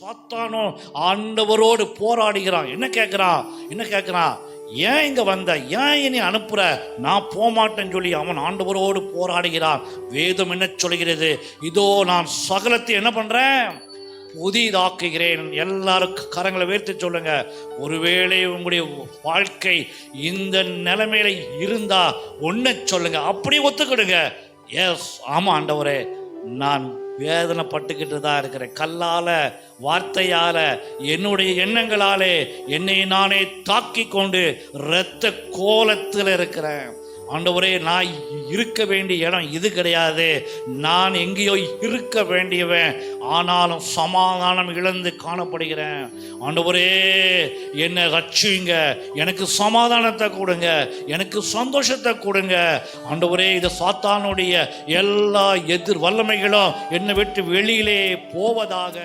சாத்தானோ ஆண்டவரோடு போராடுகிறான். என்ன கேட்குறான் என்ன கேட்குறான் ஏன் இங்கே வந்த? ஏன் என்னை அனுப்புற? நான் போமாட்டேன்னு சொல்லி அவன் ஆண்டவரோடு போராடுகிறான். வேதம் என்ன சொல்கிறது? இதோ நான் சகலத்தை என்ன பண்ணுறேன் புதிதாக்குகிறேன். எல்லாருக்கும் கரங்களை உயர்த்தி சொல்லுங்க. ஒருவேளை உங்களுடைய வாழ்க்கை இந்த நிலைமையில இருந்தா ஒன்ன சொல்லுங்க. அப்படியே ஒத்துக்கிடுங்க. எஸ் ஆமா ஆண்டவரே. நான் வேதனைப்பட்டுக்கிட்டு தான் இருக்கிறேன். கல்லால வார்த்தையால என்னுடைய எண்ணங்களாலே என்னை நானே தாக்கி கொண்டு இரத்த கோலத்தில் இருக்கிறேன். ஆண்டவரே நான் இருக்க வேண்டிய இடம் இது கிடையாது. நான் எங்கேயோ இருக்க வேண்டியவன். ஆனாலும் சமாதானம் இழந்து காணப்படுகிறேன். ஆண்டவரே என்னை ரட்சிங்க எனக்கு சமாதானத்தை கொடுங்க. எனக்கு சந்தோஷத்தை கொடுங்க. ஆண்டவரே இது சாத்தானுடைய எல்லா எதிர் வல்லமைகளும் என்னை விட்டு வெளியிலே போவதாக